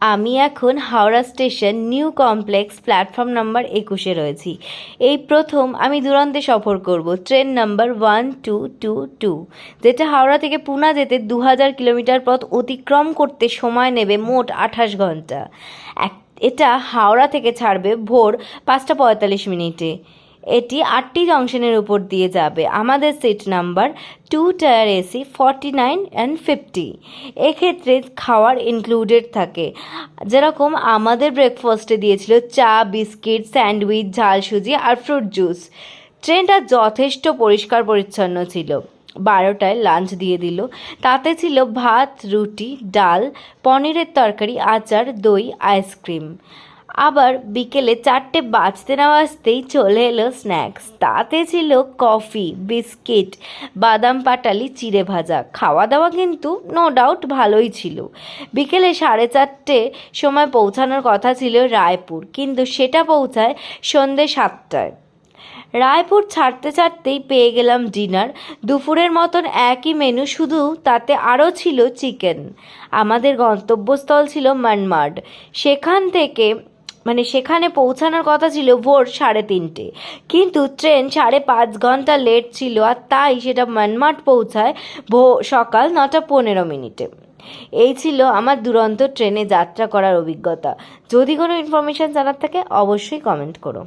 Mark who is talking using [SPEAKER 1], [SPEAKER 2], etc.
[SPEAKER 1] আমি এখন Howrah station new complex platform number একুশে রয়েছি। এই প্রথম আমি দুরন্তে সফর করব, train number one two two two, যেটা হাওড়া থেকে পুনা যেতে দু হাজার কিলোমিটার পথ অতিক্রম করতে সময় নেবে মোট আঠাশ ঘণ্টা। এক, এটা হাওড়া থেকে ছাড়বে ভোর পাঁচটা পঁয়তাল্লিশ মিনিটে। এটি আটটি জংশনের উপর দিয়ে যাবে। আমাদের seat number two tier AC forty nine and fifty এক্ষেত্রে খাওয়ার ইনক্লুডেড থাকে। যেরকম আমাদের ব্রেকফাস্টে দিয়েছিল চা বিস্কিট স্যান্ডউইচ ঝাল সুজি আর ফ্রুট জুস ট্রেনটা যথেষ্ট পরিষ্কার পরিচ্ছন্ন ছিল। বারোটায় লাঞ্চ দিয়ে দিল। তাতে ছিল ভাত, রুটি, ডাল, পনিরের তরকারি, আচার, দই আইসক্রিম আবার বিকেলে চারটে বাজতে না বাজতেই চলে এলো স্ন্যাক্স। তাতে ছিল কফি, বিস্কিট, বাদাম পাটালি, চিড়ে ভাজা। খাওয়া দাওয়া কিন্তু নো ডাউট ভালোই ছিল। বিকেলে সাড়ে চারটে সময় পৌঁছানোর কথা ছিল রায়পুর, কিন্তু সেটা পৌঁছায় সন্ধে সাতটায়। রায়পুর ছাড়তে ছাড়তেই পেয়ে গেলাম ডিনার। দুপুরের মতন একই মেনু, শুধু তাতে আরও ছিল চিকেন। আমাদের গন্তব্যস্থল ছিল মানমাড। সেখান থেকে মানে সেখানে পৌঁছানোর কথা ছিল ভোর সাড়ে তিনটে। কিন্তু ট্রেন সাড়ে পাঁচ ঘণ্টা লেট ছিল আর তাই সেটা মানমাট পৌঁছায় ভো, সকাল নটা পনেরো মিনিটে। এই ছিল আমার দুরন্ত ট্রেনে যাত্রা করার অভিজ্ঞতা। যদি কোনো ইনফরমেশান জানার থাকে অবশ্যই কমেন্ট করো।